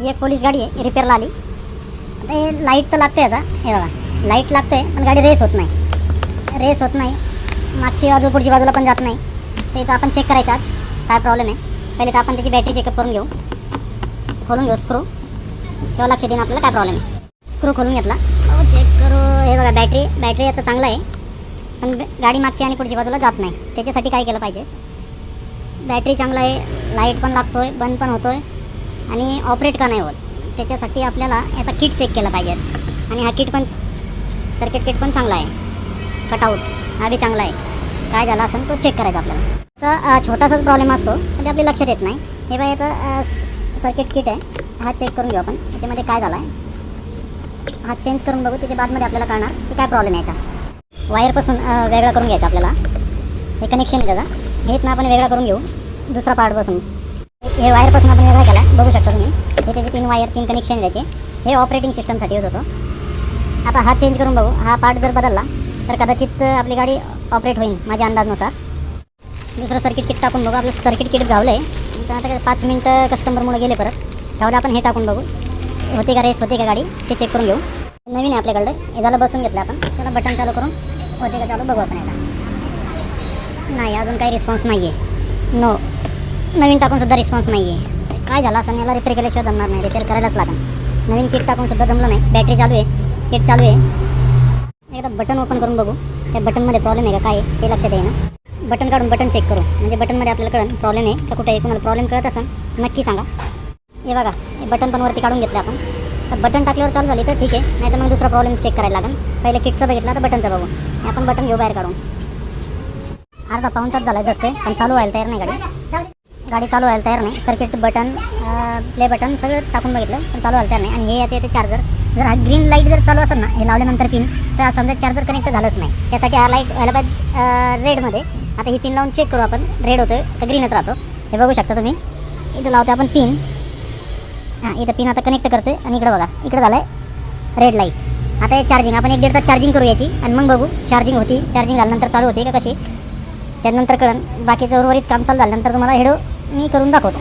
ही एक पोलीस गाडी आहे रिपेअरला आली. आता हे लाइट तर लागते आता. हे बघा लाइट लागते पण गाडी रेस होत नाही. रेस होत नाही. मागची बाजू पुढची बाजूला पण जात नाही. ते तर आपण चेक करायचं आज. काय प्रॉब्लेम आहे? पहिले तर आपण त्याची बॅटरी चेकअप करून घेऊ. खोलून घेऊ स्क्रू तेव्हा लक्ष देईन आपल्याला काय प्रॉब्लेम आहे. स्क्रू खोलून घेतला. चेक करू. हे बघा बॅटरी बॅटरी आता चांगलं आहे. पण गाडी मागची आणि पुढची बाजूला जात नाही. त्याच्यासाठी काय केलं पाहिजे? बॅटरी चांगला आहे. लाइट पण लागतोय बंद पण होतोय. आणि ऑपरेट का नाही होत. त्याच्यासाठी आपल्याला याचा किट चेक केला पाहिजे. आणि हा किट पण सर्किट किट पण चांगला आहे. कटआउट हा बी चांगला आहे. काय झाला असेल तो चेक करायचा आपल्याला. तर छोटासाच प्रॉब्लेम असतो पण ते आपल्या लक्षात येत नाही. हे बघा याचं सर्किट किट आहे. हा चेक करून घेऊ आपण. त्याच्यामध्ये काय झाला आहे हा चेंज करून बघू. त्याच्या बादमध्ये आपल्याला कळणार की काय प्रॉब्लेम आहे याचा. वायरपासून वेगळा करून घ्यायचा आपल्याला. हे कनेक्शन आहे त्याचा. हेच ना आपण वेगळा करून घेऊ. दुसरा पार्टपासून हे वायरपासून आपण वेगळा केला. बघू शकता तुम्ही. हे त्याचे तीन वायर तीन कनेक्शन द्यायचे हे ऑपरेटिंग सिस्टमसाठी होत होतं. आता हा चेंज करून बघू. हा पार्ट जर बदलला तर कदाचित आपली गाडी ऑपरेट होईल माझ्या अंदाजनुसार. दुसरं सर्किट किट टाकून बघू. आपलं सर्किट किट गावलं आहे तर आता पाच मिनटं कस्टमरमुळे गेले परत. त्यावर आपण हे टाकून बघू. होते का रेस होते का गाडी ते चेक करून घेऊ. नवीन आहे आपल्याकडे. हे झालं बसून घेतलं आपण. चला बटन चालू करून. होते का चालू बघू आपण याला नाही अजून काही रिस्पॉन्स नाही आहे नो नवीन टाकून सुद्धा रिस्पॉन्स नाही आहे काय झालं असं? याला रिपेअर केल्याशिवाय जमणार नाही. रिपेअर करायलाच लागेल. नवीन किट टाकून सुद्धा जमलं नाही. बॅटरी चालू आहे. किट चालू आहे. एकदा बटन ओपन करून बघू. त्या बटनमध्ये प्रॉब्लेम आहे का? काय ते लक्षात येईना. बटन काढून बटन चेक करू. म्हणजे बटनमध्ये आपल्याला कळून प्रॉब्लेम आहे का कुठे आहे? तुम्हाला प्रॉब्लेम कळत असेल नक्की सांगा. हे बघा. हे बटन पण वरती काढून घेतलं आपण. तर बटन टाकल्यावर चालू झाली तर ठीक आहे. नाही तर मग दुसरा प्रॉब्लेम चेक करायला लागेल. पहिले किटचं बघितलं तर बटनचं बघू. आपण बटन घेऊ बाहेर काढून. अर्धा पाऊन तास झाला झटतोय पण चालू व्हायला तयार नाही गाडी. गाडी चालू व्हायला तयार नाही. सर्किट बटन प्ले बटन सगळं टाकून बघितलं पण चालू व्हायला तयार नाही. आणि हे याचे येते चार्जर जर हा ग्रीन लाइट जर चालू असेल ना हे लावल्यानंतर पिन तर समजा चार्जर कनेक्ट झालंच नाही. त्यासाठी हा लाइट व्हायला पाहिजे रेडमध्ये आता ही पिन लावून चेक करू आपण. रेड होतोय तर ग्रीनच राहतो. हे बघू शकता तुम्ही. इथं लावतो आपण पिन हां इथं पिन आता कनेक्ट करतोय आणि इकडं बघा इकडं झालं आहे रेड लाइट आता हे चार्जिंग आपण एक दीड तास चार्जिंग करू याची. आणि मग बघू चार्जिंग होती चार्जिंग झाल्यानंतर चालू होते का कशी. त्यानंतर कळन बाकीचं उर्वरित काम चालू झाल्यानंतर तुम्हाला हेडो मी करून दाखवतो.